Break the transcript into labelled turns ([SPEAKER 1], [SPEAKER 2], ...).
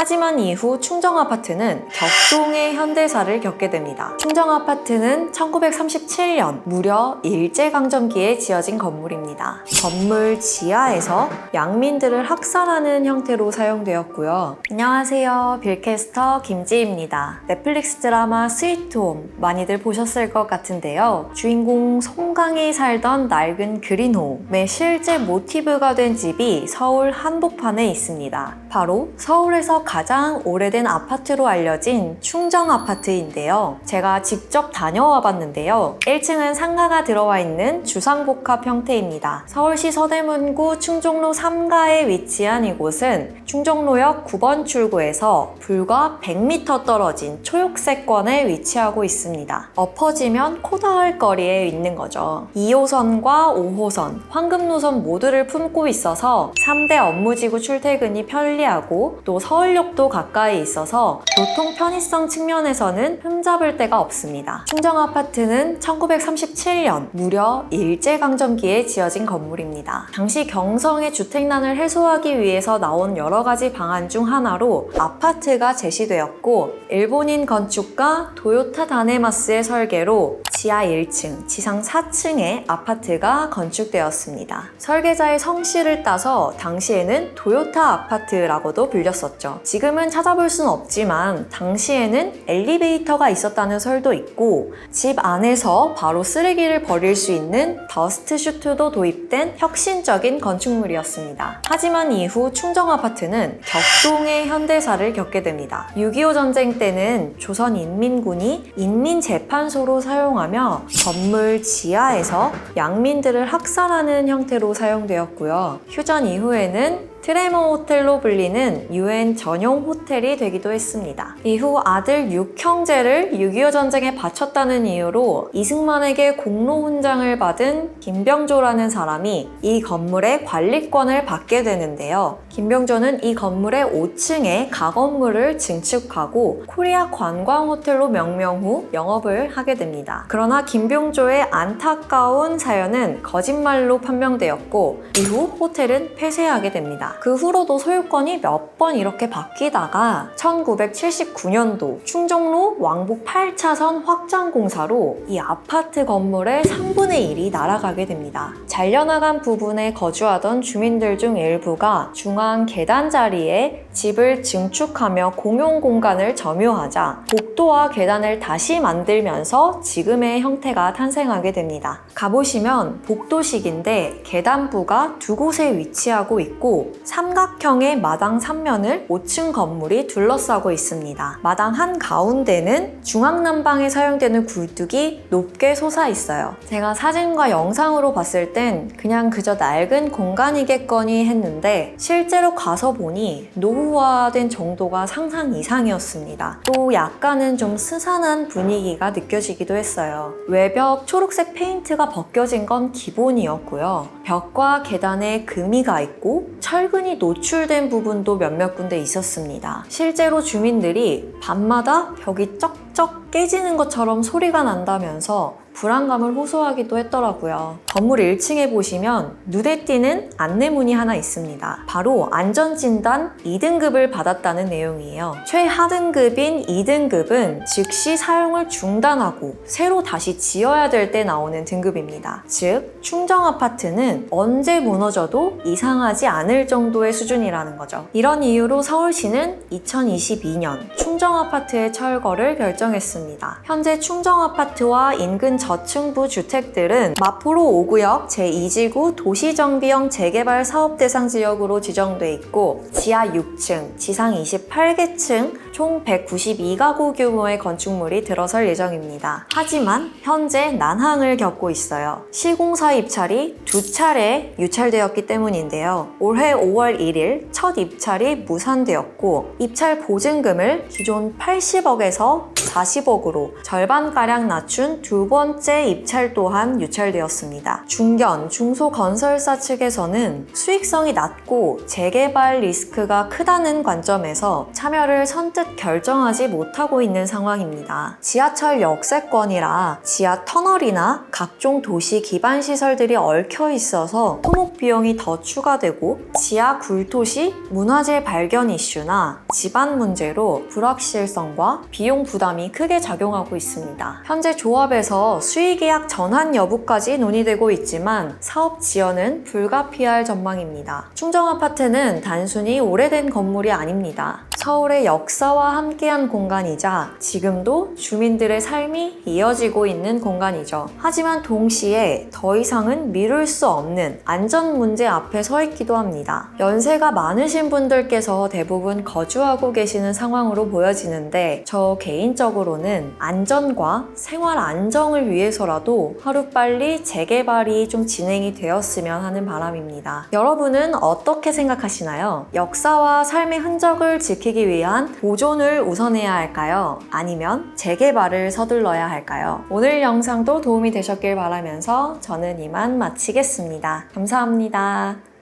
[SPEAKER 1] 하지만 이후 충정 아파트는 격동의 현대사를 겪게 됩니다. 충정 아파트는 1937년 무려 일제강점기에 지어진 건물입니다. 건물 지하에서 양민들을 학살하는 형태로 사용되었고요. 안녕하세요. 빌캐스터 김지입니다. 넷플릭스 드라마 스위트홈 많이들 보셨을 것 같은데요. 주인공 송강이 살던 낡은 그린홈의 실제 모티브가 된 집이 서울 한복판에 있습니다. 바로 서울에서 가장 오래된 아파트로 알려진 충정 아파트인데요. 제가 직접 다녀와 봤는데요. 1층은 상가가 들어와 있는 주상복합 형태입니다. 서울시 서대문구 충정로 3가에 위치한 이곳은 충정로역 9번 출구에서 불과 100m 떨어진 초록색권에 위치하고 있습니다. 엎어지면 코다할 거리에 있는 거죠. 2호선과 5호선, 황금노선 모두를 품고 있어서 3대 업무지구 출퇴근이 편리 하고 또 서울역도 가까이 있어서 교통 편의성 측면에서는 흠잡을 데가 없습니다. 충정 아파트는 1937년 무려 일제강점기에 지어진 건물입니다. 당시 경성의 주택난을 해소하기 위해서 나온 여러 가지 방안 중 하나로 아파트가 제시되었고 일본인 건축가 도요타 다네마스의 설계로 지하 1층, 지상 4층의 아파트가 건축되었습니다. 설계자의 성씨를 따서 당시에는 도요타 아파트라고도 불렸었죠. 지금은 찾아볼 수는 없지만 당시에는 엘리베이터가 있었다는 설도 있고 집 안에서 바로 쓰레기를 버릴 수 있는 더스트 슈트도 도입된 혁신적인 건축물이었습니다. 하지만 이후 충정 아파트는 격동의 현대사를 겪게 됩니다. 6.25 전쟁 때는 조선인민군이 인민재판소로 사용하며 건물 지하에서 양민들을 학살하는 형태로 사용되었고요. 휴전 이후에는 트레모 호텔로 불리는 유엔 전용 호텔이 되기도 했습니다. 이후 아들 6형제를 6.25 전쟁에 바쳤다는 이유로 이승만에게 공로 훈장을 받은 김병조라는 사람이 이 건물의 관리권을 받게 되는데요. 김병조는 이 건물의 5층에 가건물을 증축하고 코리아 관광 호텔로 명명 후 영업을 하게 됩니다. 그러나 김병조의 안타까운 사연은 거짓말로 판명되었고 이후 호텔은 폐쇄하게 됩니다. 그 후로도 소유권이 몇 번 이렇게 바뀌다가 1979년도 충정로 왕복 8차선 확장 공사로 이 아파트 건물의 3분의 1이 날아가게 됩니다. 잘려나간 부분에 거주하던 주민들 중 일부가 중앙 계단 자리에 집을 증축하며 공용 공간을 점유하자 복도와 계단을 다시 만들면서 지금의 형태가 탄생하게 됩니다. 가보시면 복도식인데 계단부가 두 곳에 위치하고 있고 삼각형의 마당 3면을 5층 건물이 둘러싸고 있습니다. 마당 한 가운데는 중앙난방에 사용되는 굴뚝이 높게 솟아 있어요. 제가 사진과 영상으로 봤을 땐 그냥 그저 낡은 공간이겠거니 했는데 실제로 가서 보니 노후 화된 정도가 상상 이상이었습니다. 또 약간은 좀 스산한 분위기가 느껴지기도 했어요. 외벽 초록색 페인트가 벗겨진 건 기본이었고요. 벽과 계단에 금이가 있고 철근이 노출된 부분도 몇몇 군데 있었습니다. 실제로 주민들이 밤마다 벽이 쩍쩍 깨지는 것처럼 소리가 난다면서 불안감을 호소하기도 했더라고요. 건물 1층에 보시면 눈에 띄는 안내문이 하나 있습니다. 바로 안전진단 2등급을 받았다는 내용이에요. 최하등급인 2등급은 즉시 사용을 중단하고 새로 다시 지어야 될 때 나오는 등급입니다. 즉, 충정 아파트는 언제 무너져도 이상하지 않을 정도의 수준이라는 거죠. 이런 이유로 서울시는 2022년 충정 아파트의 철거를 결정했습니다. 현재 충정 아파트와 인근 저층부 주택들은 마포로 5구역 제2지구 도시정비형 재개발 사업 대상 지역으로 지정돼 있고 지하 6층, 지상 28개층 총 192가구 규모의 건축물이 들어설 예정입니다. 하지만 현재 난항을 겪고 있어요. 시공사 입찰이 두 차례 유찰되었기 때문인데요. 올해 5월 1일 첫 입찰이 무산되었고 입찰 보증금을 기존 80억에서 40억으로 절반가량 낮춘 두 번째 입찰 또한 유찰되었습니다. 중견, 중소건설사 측에서는 수익성이 낮고 재개발 리스크가 크다는 관점에서 참여를 선뜻 결정하지 못하고 있는 상황입니다. 지하철 역세권이라 지하 터널이나 각종 도시 기반 시설들이 얽혀 있어서 토목 비용이 더 추가되고 지하 굴토시 문화재 발견 이슈나 집안 문제로 불확실성과 비용 부담이 크게 작용하고 있습니다. 현재 조합에서 수의계약 전환 여부까지 논의되고 있지만 사업 지연은 불가피할 전망입니다. 충정 아파트는 단순히 오래된 건물이 아닙니다. 서울의 역사와 함께한 공간이자 지금도 주민들의 삶이 이어지고 있는 공간이죠. 하지만 동시에 더 이상은 미룰 수 없는 안전 문제 앞에 서 있기도 합니다. 연세가 많으신 분들께서 대부분 거주하고 계시는 상황으로 보여지는데 저 개인적으로는 안전과 생활 안정을 위해서라도 하루빨리 재개발이 좀 진행이 되었으면 하는 바람입니다. 여러분은 어떻게 생각하시나요? 역사와 삶의 흔적을 지키기 위한 보존을 우선해야 할까요? 아니면 재개발을 서둘러야 할까요? 오늘 영상도 도움이 되셨길 바라면서 저는 이만 마치겠습니다. 감사합니다.